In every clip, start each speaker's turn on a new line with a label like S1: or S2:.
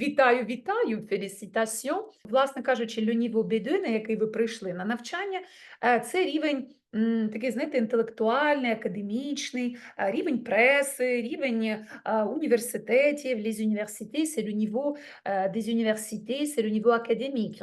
S1: Вітаю, вітаю, félicitations. Власне кажучи, niveau B2, на який ви прийшли на навчання, е, це рівень такий, знаєте, інтелектуальний, академічний, е, рівень преси, рівень е, університетів. Les universités, c'est le niveau des universités, c'est le niveau académique.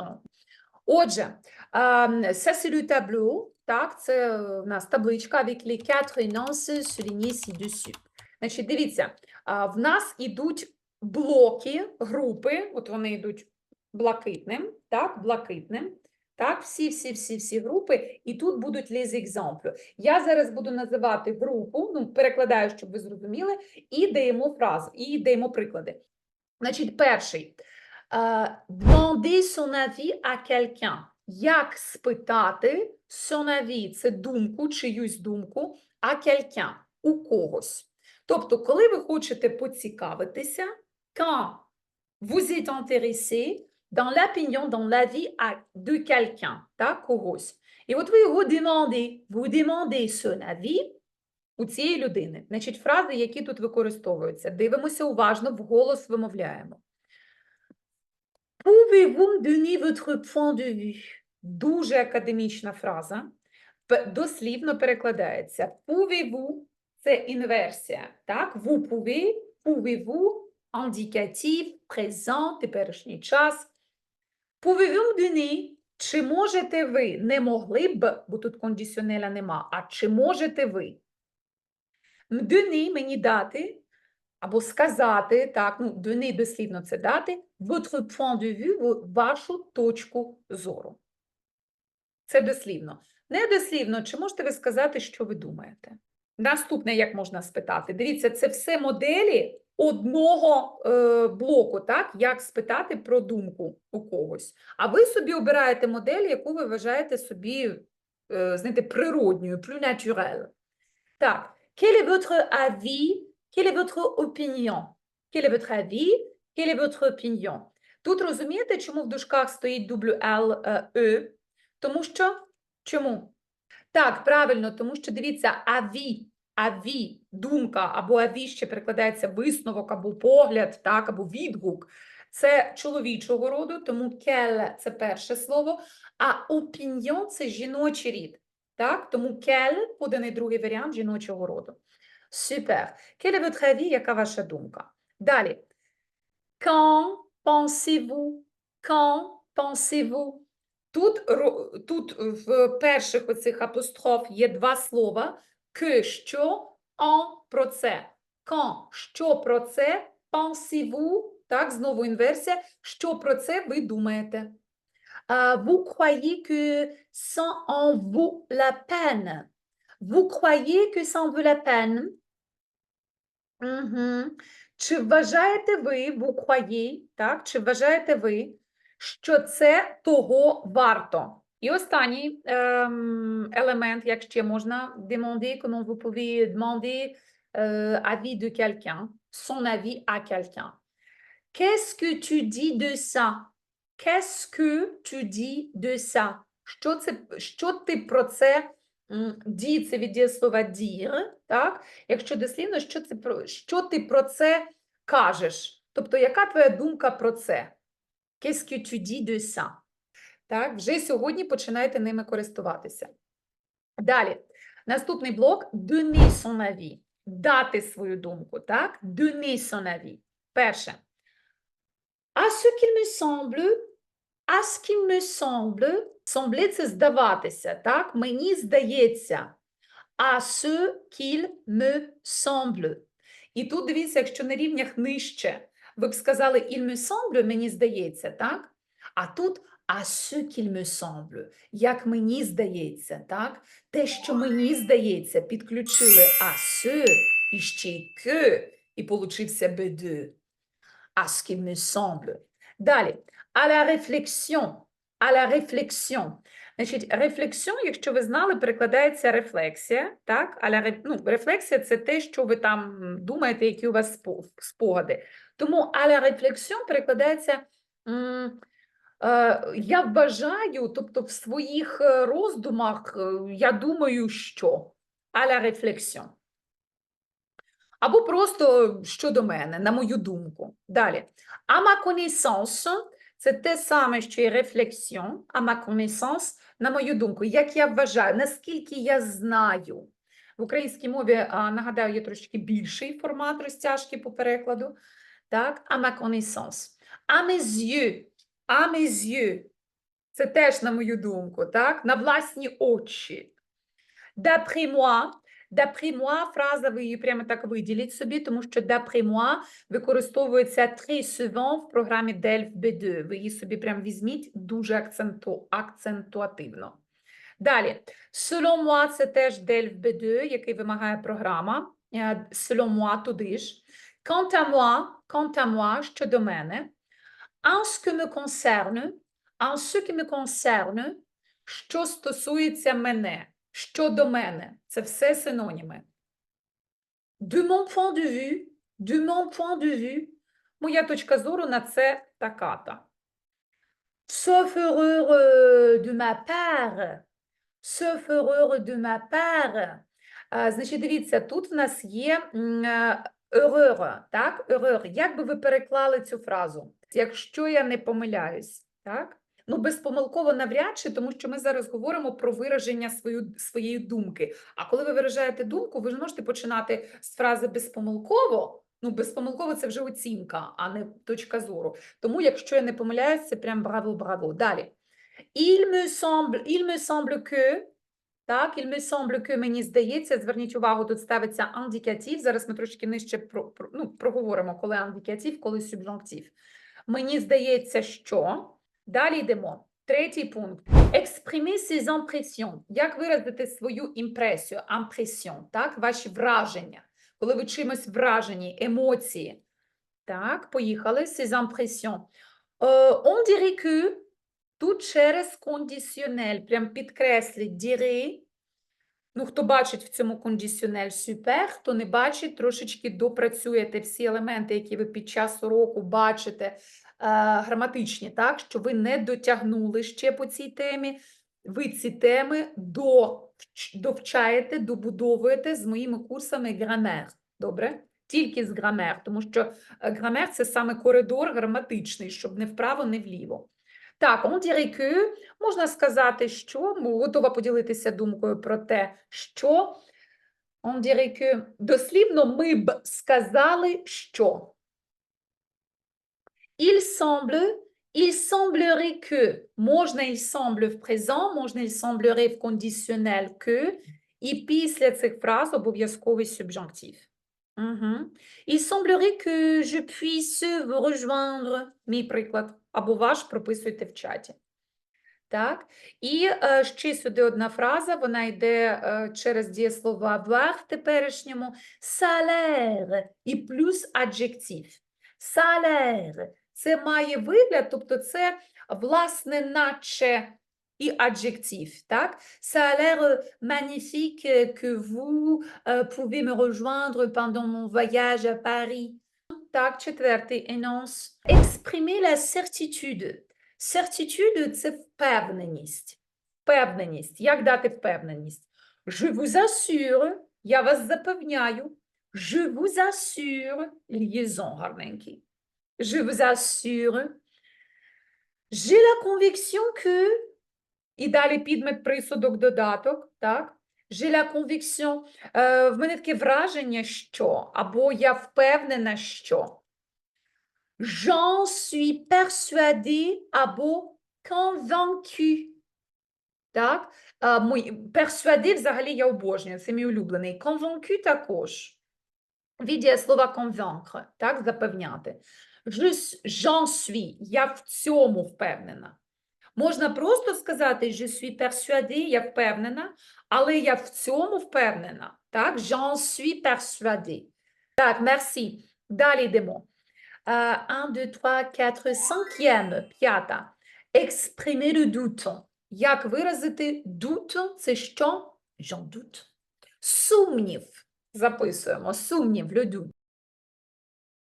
S1: Отже, ем, ça c'est le tableau, так, це в нас табличка avec les quatre énonces soulignés ci-dessus. Значить, дивіться, в нас ідуть блоки, групи, от вони йдуть блакитним, так, блакитним, так, всі, всі, всі, всі групи, і тут будуть les exemples. Я зараз буду називати групу, ну, перекладаю, щоб ви зрозуміли, і даємо фразу, і даємо приклади. Значить, перший. Uh, demander son avis à quelqu'un. Як спитати son avis – це думку, чиюсь думку, à quelqu'un – у когось. Тобто, коли ви хочете поцікавитися, quand vous êtes intéressé dans l'opinion, dans l'avis de quelqu'un, так, когось. І от ви його demandez, vous demandez son avis у цієї людини. Значить, фрази, які тут використовуються. Дивимося уважно, вголос вимовляємо. Pouvez-vous me donner votre point de vue? Дуже академічна фраза. Дослівно перекладається. Pouvez-vous – це інверсія. Так? Vous pouvez, pouvez-vous, індикатив, презент, теперішній час. Pouvez-vous? Чи можете ви? Не могли б, бо тут кондиціонеля нема, а чи можете ви? Donner – мені дати, або сказати, так, ну, donner дослівно це дати, votre point de vue, вашу точку зору. Це дослівно. Недослівно, чи можете ви сказати, що ви думаєте? Наступне, як можна спитати? Дивіться, це все моделі одного е, блоку, так? Як спитати про думку у когось. А ви собі обираєте модель, яку ви вважаєте собі, е, знаєте, природньою, plus naturelle. Так, quel est votre avis? Quelle est votre opinion? Quel est votre avis? Quelle est votre opinion? Тут розумієте, чому в дужках стоїть WL, е, «е»? Тому що, чому? Так, правильно, тому що дивіться, аві, аві, думка, або аві ще перекладається висновок, або погляд, так, або відгук. Це чоловічого роду, тому келе це перше слово, а опіньйон це жіночий рід. Так, тому кель поданий другий варіант жіночого роду. Супер. Quel est? Яка ваша думка? Далі. Quand pensez-vous? Quand pensez-vous? Тут, тут в перших оцих апостроф є два слова que, що, en, про це. Quand, що про це, pensez-vous, так, знову інверсія, що про це ви думаєте. Vous croyez que ça en vaut la peine? Vous croyez que ça en vaut la peine? Угу. Чи вважаєте ви, vous croyez, так, чи вважаєте ви, що це того варто? І останній ем, елемент, як ще можна demander, comment vous pouvez demander euh, avis de quelqu'un, son avis à quelqu'un. Qu'est-ce que tu dis de ça? Qu'est-ce que tu dis de ça? Що, це, що ти про це «ді» – це від дієслова dire, так? Якщо дослівно, що, це про, що ти про це кажеш? Тобто, яка твоя думка про це? Qu'est-ce que tu dis de ça? Так, вже сьогодні починайте ними користуватися. Далі. Наступний блок son. Дати свою думку, так? Donner. Перше. À ce qu'il semble, à ce qu'il me semble, semble – це здаватися, так? Мені здається. À ce qu'il me semble. І тут дивіться, якщо на рівнях нижче, ви б сказали il me semble, мені здається, так? А тут à ce qu'il me semble, як мені здається, так? Те, що мені здається, підключили à ce і ще й que, і получився B2. À ce qu'il me. Далі. À la réflexion. À la réflexion. Значить, рефлексіон, якщо ви знали, перекладається рефлексія, так? Але ну, рефлексія це те, що ви там думаєте, які у вас спогади. Тому la réflexion перекладається я вважаю, тобто в своїх е, роздумах е, я думаю, що la réflexion. Або просто щодо мене, на мою думку. Далі. А ma connaissance – це те саме, що і réflexion. А ma connaissance – на мою думку, як я вважаю, наскільки я знаю. В українській мові, нагадаю, є трошки більший формат розтяжки по перекладу. Так, а ma connaissance. А. А mes. Це теж на мою думку, так? На власні очі. D'après moi. D'après moi, фраза, ви її прямо так виділіть собі, тому що d'après moi використовується très souvent в програмі DELF B2. Ви її собі прям візьміть дуже акценту, акцентуативно. Далі. Selon moi, це теж DELF B2, який вимагає програма. Е, Selon moi, туди ж. Quant à moi, quant à moi, щодо мене. En ce que me concerne, en ce qui me concerne, що стосується мене, щодо мене. Це все синоніми. De mon point de vue, de mon point de vue, моя точка зору на це така-то. Sauf erreur euh, de ma part, sauf erreur de ma part. Значить, дивіться, тут в нас є м, е, erreur, так? Erreur. Як би ви переклали цю фразу? Якщо я не помиляюсь, так? Ну, безпомилково навряд чи, тому що ми зараз говоримо про вираження свою, своєї думки. А коли ви виражаєте думку, ви ж можете починати з фрази безпомилково. Ну, безпомилково це вже оцінка, а не точка зору. Тому, якщо я не помиляюсь, це прям браво-браво. Далі. Il me semble, il me semble que, так, il me semble que, мені здається, зверніть увагу, тут ставиться індикатив. Зараз ми трошки нижче про, про, ну, проговоримо, коли індикатив, коли субжунктив. Мені здається, що. Далі йдемо. Третій пункт. Exprimer ses impressions. Як виразити свою імпресію, impression, так, ваші враження. Коли ви чимось вражені, емоції. Так, поїхали. Ses impressions. Euh, on dirait que тут через кондиціонель, прям підкресліть, dirait. Ну, хто бачить в цьому кондиціонель супер, хто не бачить, трошечки допрацюєте всі елементи, які ви під час уроку бачите, е, граматичні, так, що ви не дотягнули ще по цій темі. Ви ці теми довч- довчаєте, добудовуєте з моїми курсами грамер. Добре? Тільки з грамер, тому що е, грамер це саме коридор граматичний, щоб не вправо, не вліво. Так, dirait que, можна сказати, що готова поділитися думкою про те, що on dirait дослівно ми б сказали, що. Il semble, il semblerait que, можна il semble в présent, можна il semblerait в conditionnel que, і після цих фраз обов'язковий субжунктив. Угу. Il semblerait que je puisse vous rejoindre, мій приклад, або ваш прописуйте в чаті. Так, і е, ще сюди одна фраза, вона йде е, через дієслово avoir в теперішньому salaire і плюс аджектив. Salaire – це має вигляд, тобто це, власне, наче і аджектив, так? Ça a l'air magnifique que vous euh, pouvez me rejoindre pendant mon voyage à Paris. Так, четвертий енонс. Exprimer la certitude. Certitude – це впевненість. Впевненість. Як дати впевненість? Je vous assure, я вас запевняю. Je vous assure, liaison гарненький. Je vous assure. J'ai la conviction que, і далі підмет, присудок, додаток, так? J'ai la. Е, в мене таке враження, що, або я впевнена, що. J'en suis persuadée або convaincu. Так? Persuadé взагалі я обожнюю, це мій улюблений. Convaincu також. Від слова convaincre, так, запевняти. J'en suis, я в цьому впевнена. Можна просто сказати je suis persuadé, я впевнена, але я в цьому впевнена. Так, j'en suis persuadé. Так, merci. Далі йдемо. Uh, 1, 2, 3, 4, cinquième, п'ята. Exprimer le doute. Як виразити doute? Це що? J'en doute. Сумнів. Записуємо. Сумнів, le doute.